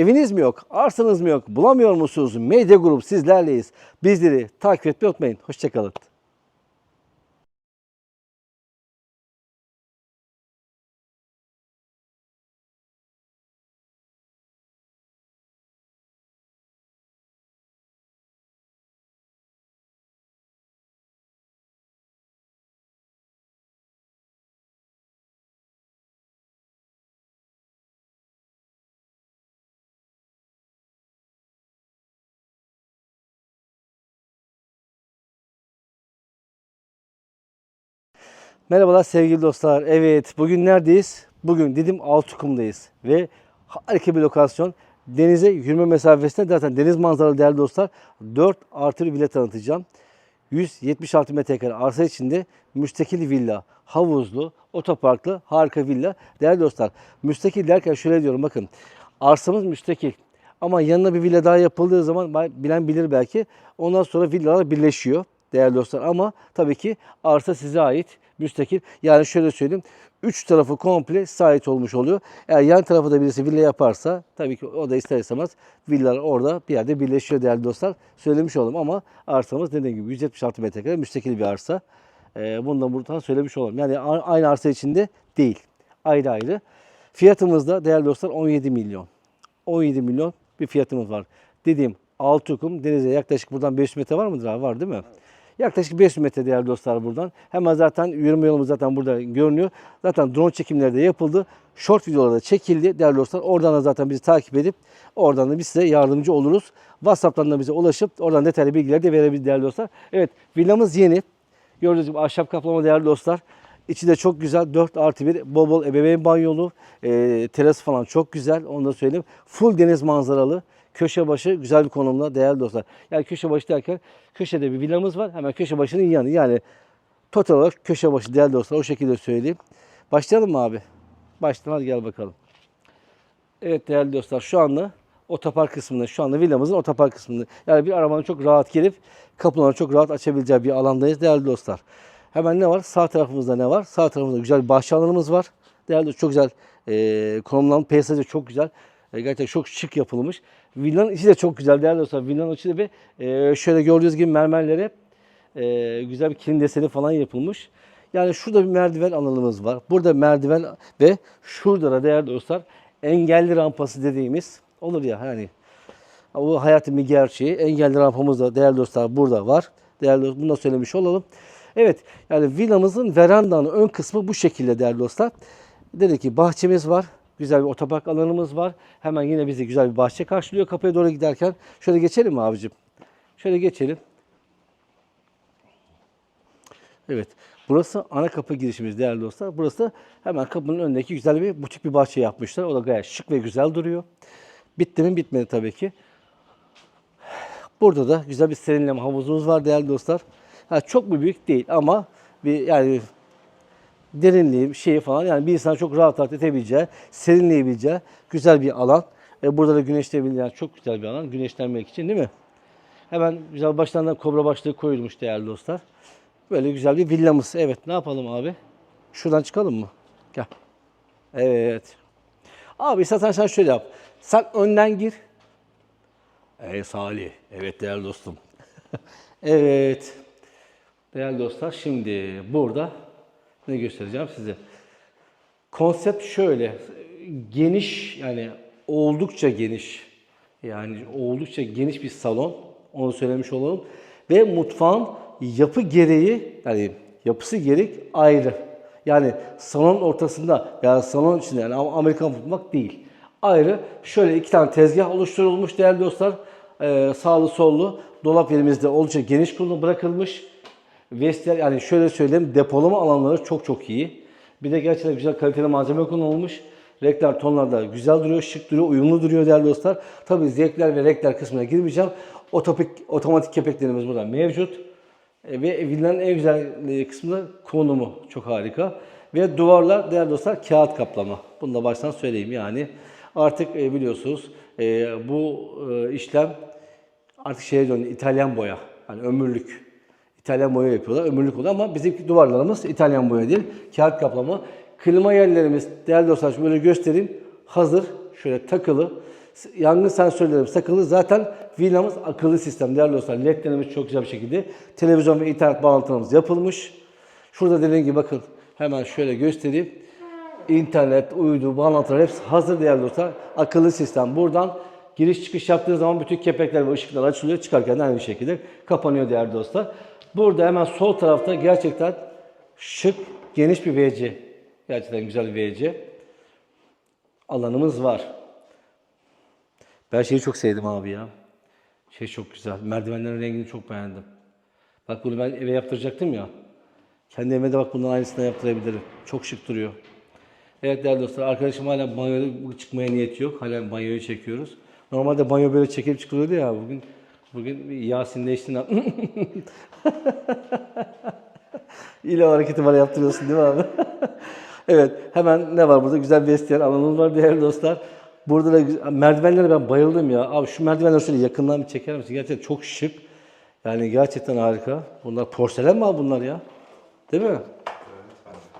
Eviniz mi yok, arsanız mı yok, bulamıyor musunuz? Medya Grup sizlerleyiz. Bizleri takip etmeyi unutmayın. Hoşçakalın. Merhabalar sevgili dostlar. Evet bugün neredeyiz? Bugün Didim Altıkum'dayız ve harika bir lokasyon. Denize yürüme mesafesinde zaten deniz manzaralı değerli dostlar 4 artı bir villa tanıtacağım. 176 metrekare arsa içinde müstakil villa, havuzlu, otoparklı harika villa. Değerli dostlar müstakil derken şöyle diyorum bakın arsamız müstakil. Ama yanına bir villa daha yapıldığı zaman bilen bilir belki ondan sonra villalar birleşiyor değerli dostlar. Ama tabii ki arsa size ait müstakil. Yani şöyle söyleyeyim. Üç tarafı komple ait olmuş oluyor. Eğer yan tarafı da birisi villa yaparsa tabii ki o da ister istemez villalar orada bir yerde birleşiyor değerli dostlar. Söylemiş oldum ama arsamız dediğim gibi 176 metrekare müstakil bir arsa. Ee, bunu da buradan söylemiş olalım. Yani aynı arsa içinde değil. Ayrı ayrı. Fiyatımız da değerli dostlar 17 milyon. 17 milyon bir fiyatımız var. Dediğim Altıkum denize yaklaşık buradan 500 metre var mıdır abi? Var değil mi? Yaklaşık 500 metre değerli dostlar buradan. Hemen zaten yürüme yolumuz zaten burada görünüyor. Zaten drone çekimleri de yapıldı. Short videolar da çekildi değerli dostlar. Oradan da zaten bizi takip edip oradan da biz size yardımcı oluruz. WhatsApp'tan da bize ulaşıp oradan detaylı bilgiler de verebiliriz değerli dostlar. Evet villamız yeni. Gördüğünüz gibi ahşap kaplama değerli dostlar. İçi de çok güzel. 4 artı 1 bol bol ebeveyn banyolu. E, terası falan çok güzel. Onu da söyleyeyim. Full deniz manzaralı. Köşe başı güzel bir konumda değerli dostlar. Yani köşe başı derken köşede bir villamız var. Hemen köşe başının yanı. Yani total olarak köşe başı değerli dostlar. O şekilde söyleyeyim. Başlayalım mı abi? Başlayalım hadi gel bakalım. Evet değerli dostlar şu anda otopark kısmında, şu anda villamızın otopark kısmında. Yani bir arabanın çok rahat gelip kapılarını çok rahat açabileceği bir alandayız değerli dostlar. Hemen ne var? Sağ tarafımızda ne var? Sağ tarafımızda güzel bir bahçe alanımız var. Değerli dostlar, çok güzel e, konumlanmış, peyzajı çok güzel. E, gerçekten çok şık yapılmış. Villanın içi de çok güzel değerli dostlar. Villanın içi de bir e, şöyle gördüğünüz gibi mermerlere e, güzel bir kilim deseni falan yapılmış. Yani şurada bir merdiven alanımız var. Burada merdiven ve şurada da değerli dostlar engelli rampası dediğimiz olur ya hani o hayatın bir gerçeği. Engelli rampamız da değerli dostlar burada var. Değerli dostlar bunu da söylemiş olalım. Evet yani villamızın verandanın ön kısmı bu şekilde değerli dostlar. Dedi ki bahçemiz var. Güzel bir otopark alanımız var. Hemen yine bizi güzel bir bahçe karşılıyor kapıya doğru giderken. Şöyle geçelim mi abicim? Şöyle geçelim. Evet. Burası ana kapı girişimiz değerli dostlar. Burası hemen kapının önündeki güzel bir butik bir bahçe yapmışlar. O da gayet şık ve güzel duruyor. Bitti mi? Bitmedi tabii ki. Burada da güzel bir serinleme havuzumuz var değerli dostlar. Ha, çok mu büyük değil ama bir yani derinliği, şeyi falan yani bir insan çok rahat rahat edebileceği, serinleyebileceği güzel bir alan. E, burada da güneşleyebileceği çok güzel bir alan güneşlenmek için değil mi? Hemen güzel başlarından kobra başlığı koyulmuş değerli dostlar. Böyle güzel bir villamız. Evet ne yapalım abi? Şuradan çıkalım mı? Gel. Evet. Abi zaten sen şöyle yap. Sen önden gir. Ey Salih. Evet değerli dostum. evet. Değerli dostlar şimdi burada ne göstereceğim size. Konsept şöyle. Geniş yani oldukça geniş. Yani oldukça geniş bir salon. Onu söylemiş olalım. Ve mutfağın yapı gereği yani yapısı gerek ayrı. Yani salon ortasında yani salon içinde yani Amerikan mutfak değil. Ayrı şöyle iki tane tezgah oluşturulmuş değerli dostlar. Ee, sağlı sollu dolap yerimizde oldukça geniş kullanım bırakılmış. Vestiyer yani şöyle söyleyeyim depolama alanları çok çok iyi. Bir de gerçekten güzel kaliteli malzeme kullanılmış. Renkler tonlar da güzel duruyor, şık duruyor, uyumlu duruyor değerli dostlar. Tabii zevkler ve renkler kısmına girmeyeceğim. Otopik, otomatik kepeklerimiz burada mevcut. E, Ve villanın en güzel e, kısmı konumu çok harika. Ve duvarlar değerli dostlar kağıt kaplama. Bunu da baştan söyleyeyim yani. Artık e, biliyorsunuz e, bu e, işlem artık şeye döndü İtalyan boya. Hani ömürlük. İtalyan boya yapıyorlar. Ömürlük oluyor ama bizimki duvarlarımız İtalyan boya değil. Kağıt kaplama. Klima yerlerimiz değerli dostlar şöyle göstereyim. Hazır. Şöyle takılı. Yangın sensörlerimiz takılı. Zaten villamız akıllı sistem değerli dostlar. LED'lerimiz çok güzel bir şekilde. Televizyon ve internet bağlantılarımız yapılmış. Şurada dediğim gibi bakın hemen şöyle göstereyim. İnternet, uydu, bağlantılar hepsi hazır değerli dostlar. Akıllı sistem. Buradan giriş çıkış yaptığınız zaman bütün kepekler ve ışıklar açılıyor. Çıkarken de aynı şekilde kapanıyor değerli dostlar. Burada hemen sol tarafta gerçekten şık, geniş bir WC. Gerçekten güzel bir WC. Alanımız var. Ben şeyi çok sevdim abi ya. Şey çok güzel. Merdivenlerin rengini çok beğendim. Bak bunu ben eve yaptıracaktım ya. Kendi evime de bak bundan aynısını yaptırabilirim. Çok şık duruyor. Evet değerli dostlar arkadaşım hala banyoda çıkmaya niyeti yok. Hala banyoyu çekiyoruz. Normalde banyo böyle çekip çıkılıyordu ya bugün. Bugün Yasinleştin. İle hareketi bana yaptırıyorsun değil mi abi? evet hemen ne var burada? Güzel vestiyer alanımız var değerli dostlar. Burada da merdivenlere ben bayıldım ya. Abi şu merdivenleri şöyle yakından bir çeker misin? Gerçekten çok şık. Yani gerçekten harika. Bunlar porselen mi abi bunlar ya? Değil mi?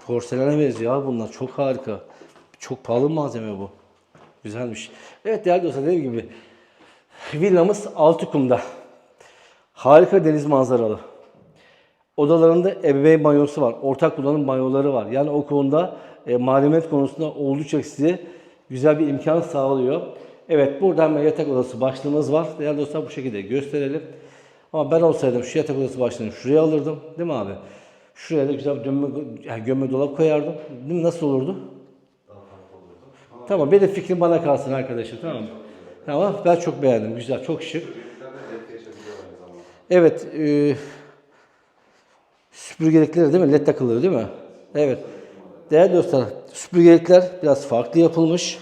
Porselene benziyor abi bunlar. Çok harika. Çok pahalı malzeme bu. Güzelmiş. Evet değerli dostlar dediğim gibi villamız Altıkum'da. Harika deniz manzaralı. Odalarında ebeveyn banyosu var. Ortak kullanım banyoları var. Yani o konuda e, mahremiyet konusunda oldukça size güzel bir imkan sağlıyor. Evet burada hemen yatak odası başlığımız var. Değerli dostlar bu şekilde gösterelim. Ama ben olsaydım şu yatak odası başlığını şuraya alırdım. Değil mi abi? Şuraya da güzel bir gömme, yani gömme dolap koyardım. Değil mi? Nasıl olurdu? Tamam benim fikrim bana kalsın arkadaşım tamam mı? Tamam ben çok beğendim. Güzel, çok şık. Evet. E, süpürgelikleri değil mi? LED takıları değil mi? Evet. Değerli dostlar süpürgelikler biraz farklı yapılmış.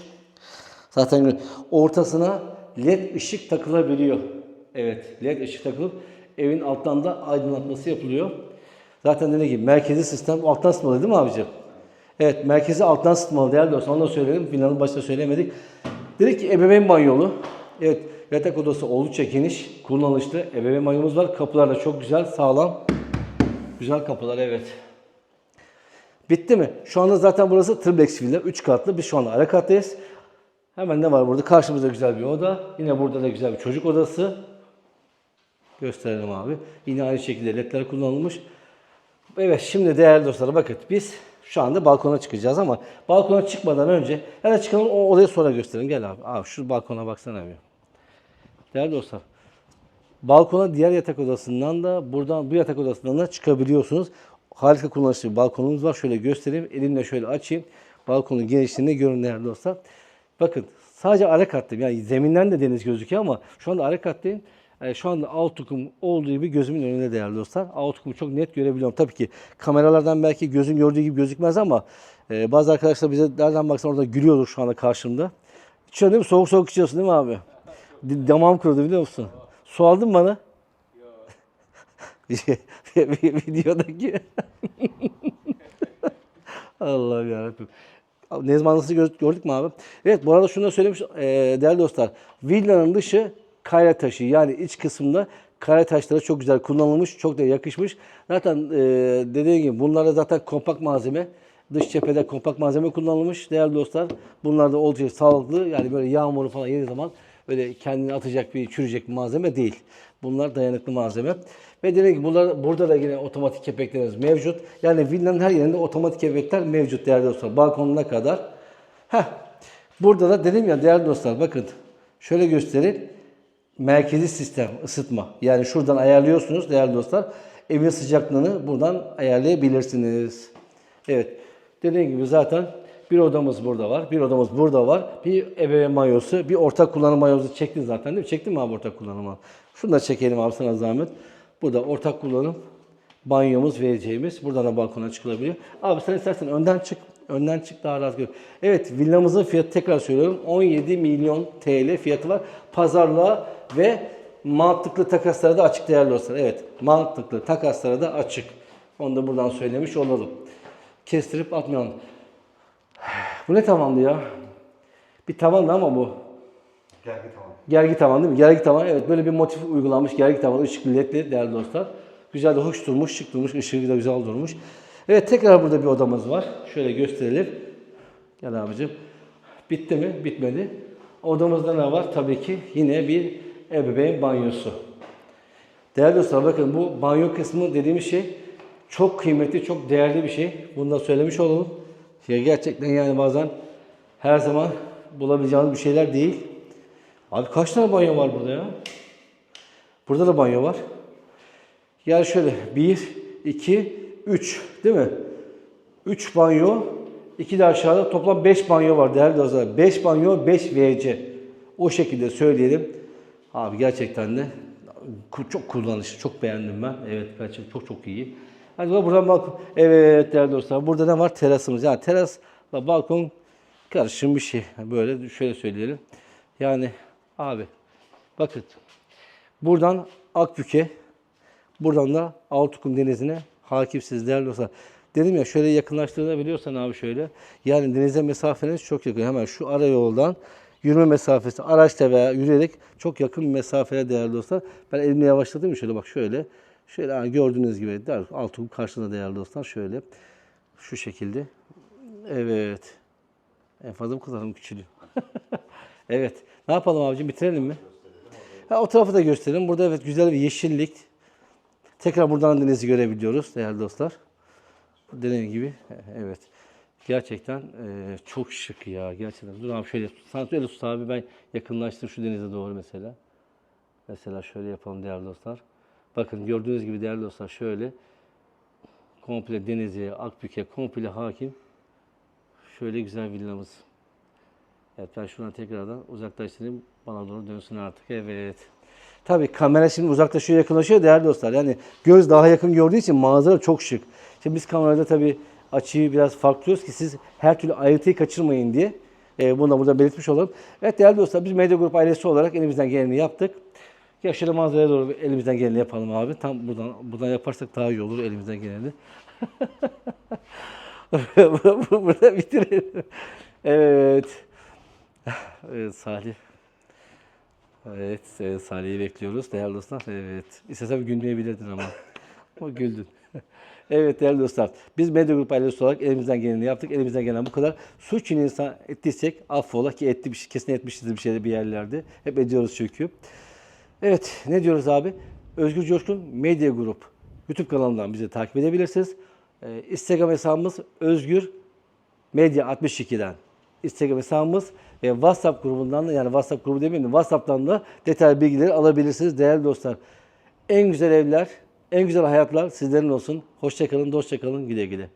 Zaten ortasına LED ışık takılabiliyor. Evet LED ışık takılıp evin alttan da aydınlatması yapılıyor. Zaten dediğim gibi merkezi sistem alttan ısıtmalı değil mi abicim? Evet merkezi alttan ısıtmalı değerli dostlar. Onu da söyledim. Finalin başta söylemedik. Dedik ki ebeveyn banyolu. Evet yatak odası oldukça geniş, kullanışlı. Ebeveyn banyomuz var. Kapılar da çok güzel, sağlam. Güzel kapılar evet. Bitti mi? Şu anda zaten burası triplex villa. 3 katlı. Biz şu anda ara kattayız. Hemen ne var burada? Karşımızda güzel bir oda. Yine burada da güzel bir çocuk odası. Gösterelim abi. Yine aynı şekilde ledler kullanılmış. Evet şimdi değerli dostlar bakın biz şu anda balkona çıkacağız ama balkona çıkmadan önce ya çıkalım o odayı sonra gösterelim. Gel abi. Abi şu balkona baksana bir. Değerli dostlar. Balkona diğer yatak odasından da buradan bu yatak odasından da çıkabiliyorsunuz. Harika kullanışlı bir balkonumuz var. Şöyle göstereyim. Elimle şöyle açayım. Balkonun genişliğini görün değerli dostlar. Bakın sadece ara kattayım. Yani zeminden de deniz gözüküyor ama şu anda ara kattayım. Yani şu anda Altukum olduğu gibi gözümün önünde değerli dostlar. Altukum'u çok net görebiliyorum. Tabii ki kameralardan belki gözün gördüğü gibi gözükmez ama e, bazı arkadaşlar bize nereden baksan orada gülüyordur şu anda karşımda. İçiyorsun değil mi? Soğuk soğuk içiyorsun değil mi abi? Damağım kurudu biliyor musun? Su aldın mı bana? Videodaki. Allah'ım yarabbim. Ne zaman nasıl gö- gördük mü abi? Evet bu arada şunu da söylemiş e, değerli dostlar. Villanın dışı kaya taşı yani iç kısımda kaya taşları çok güzel kullanılmış. Çok da yakışmış. Zaten e, dediğim gibi bunlarda zaten kompakt malzeme. Dış cephede kompakt malzeme kullanılmış değerli dostlar. Bunlar da oldukça sağlıklı. Yani böyle yağmuru falan yediği zaman öyle kendini atacak bir çürüyecek bir malzeme değil. Bunlar dayanıklı malzeme. Ve dediğim gibi bunlar, burada da yine otomatik kepeklerimiz mevcut. Yani villanın her yerinde otomatik kepekler mevcut değerli dostlar. Balkonuna kadar. Heh. Burada da dedim ya değerli dostlar bakın. Şöyle göstereyim. Merkezi sistem ısıtma. Yani şuradan ayarlıyorsunuz değerli dostlar. Evin sıcaklığını buradan ayarlayabilirsiniz. Evet. Dediğim gibi zaten bir odamız burada var. Bir odamız burada var. Bir ebeveyn banyosu, bir ortak kullanım banyosu çektin zaten değil mi? Çektin mi abi ortak kullanımı? Şunu da çekelim abi sana zahmet. Burada ortak kullanım banyomuz vereceğimiz. Buradan da balkona çıkılabiliyor. Abi sen istersen önden çık. Önden çık daha rahat gör. Evet villamızın fiyatı tekrar söylüyorum. 17 milyon TL fiyatı var. Pazarlığa ve mantıklı takaslara da açık değerli dostlar. Evet mantıklı takaslara da açık. Onu da buradan söylemiş olalım. Kestirip atmayalım. Bu ne tavandı ya? Bir tavandı ama bu. Gergi tamam. Gergi tavan değil mi? Gergi tavan. Evet böyle bir motif uygulanmış. Gergi tavan ışıklı ledli değerli dostlar. Güzel de hoş durmuş, şık durmuş, ışığı da güzel durmuş. Evet tekrar burada bir odamız var. Şöyle gösterelim. Gel abicim. Bitti mi? Bitmedi. Odamızda ne var? Tabii ki yine bir ebeveyn banyosu. Değerli dostlar bakın bu banyo kısmı dediğimiz şey çok kıymetli, çok değerli bir şey. Bunu da söylemiş olalım. Şey gerçekten yani bazen her zaman bulabileceğiniz bir şeyler değil. Abi kaç tane banyo var burada ya? Burada da banyo var. Yani şöyle 1, 2, 3 değil mi? 3 banyo, 2 de aşağıda toplam 5 banyo var değerli dostlar. 5 banyo, 5 WC. O şekilde söyleyelim. Abi gerçekten de çok kullanışlı, çok beğendim ben. Evet gerçekten çok çok iyi. Bakalım buradan bak. Evet değerli dostlar burada ne var? Terasımız. Yani terasla balkon karışım bir şey. Böyle şöyle söyleyelim. Yani abi bakın buradan Akbük'e Buradan da Altukum Denizi'ne hakimsiz değerli dostlar. Dedim ya şöyle yakınlaştırabiliyorsan abi şöyle. Yani denize mesafeniz çok yakın. Hemen şu ara yoldan yürüme mesafesi araçla veya yürüyerek çok yakın bir mesafeye değerli dostlar. Ben elimle yavaşladım ya şöyle bak şöyle. Şöyle hani gördüğünüz gibi der, Altukum karşısında değerli dostlar şöyle. Şu şekilde. Evet. En fazla bu kadarım küçülüyor. evet. Ne yapalım abicim bitirelim mi? Ha, o tarafı da gösterelim. Burada evet güzel bir yeşillik. Tekrar buradan denizi görebiliyoruz değerli dostlar. Dediğim gibi evet. Gerçekten e, çok şık ya gerçekten. Dur abi şöyle sen öyle tut abi ben yakınlaştır şu denize doğru mesela. Mesela şöyle yapalım değerli dostlar. Bakın gördüğünüz gibi değerli dostlar şöyle komple denize, Akbük'e komple hakim. Şöyle güzel villamız. Evet ben şuradan tekrardan uzaklaştırayım. Bana doğru dönsün artık. Evet. Tabii kamera şimdi uzaklaşıyor yakınlaşıyor değerli dostlar. Yani göz daha yakın gördüğü için manzara çok şık. Şimdi biz kamerada tabii açıyı biraz farklıyoruz ki siz her türlü ayrıntıyı kaçırmayın diye. Ee, bunu da burada belirtmiş olalım. Evet değerli dostlar biz Medya Grup ailesi olarak elimizden geleni yaptık. Ya şöyle manzaraya doğru elimizden geleni yapalım abi. Tam buradan buradan yaparsak daha iyi olur elimizden geleni. Burada bitirelim. Evet. Evet Salih. Evet, evet Salih'i bekliyoruz değerli dostlar. Evet. İstesem gülmeyebilirdin ama. Ama güldün. Evet değerli dostlar. Biz Medya Grup ailesi olarak elimizden geleni yaptık. Elimizden gelen bu kadar. Suç insan ettiysek affola ki etti şey, kesin etmişizdir bir şeyde bir yerlerde. Hep ediyoruz çünkü. Evet ne diyoruz abi? Özgür Coşkun Medya Grup YouTube kanalından bizi takip edebilirsiniz. Ee, Instagram hesabımız Özgür Medya 62'den Instagram hesabımız ve WhatsApp grubundan da yani WhatsApp grubu demeyeyim de WhatsApp'tan da detaylı bilgileri alabilirsiniz değerli dostlar. En güzel evler, en güzel hayatlar sizlerin olsun. Hoşçakalın, dostça kalın, güle güle.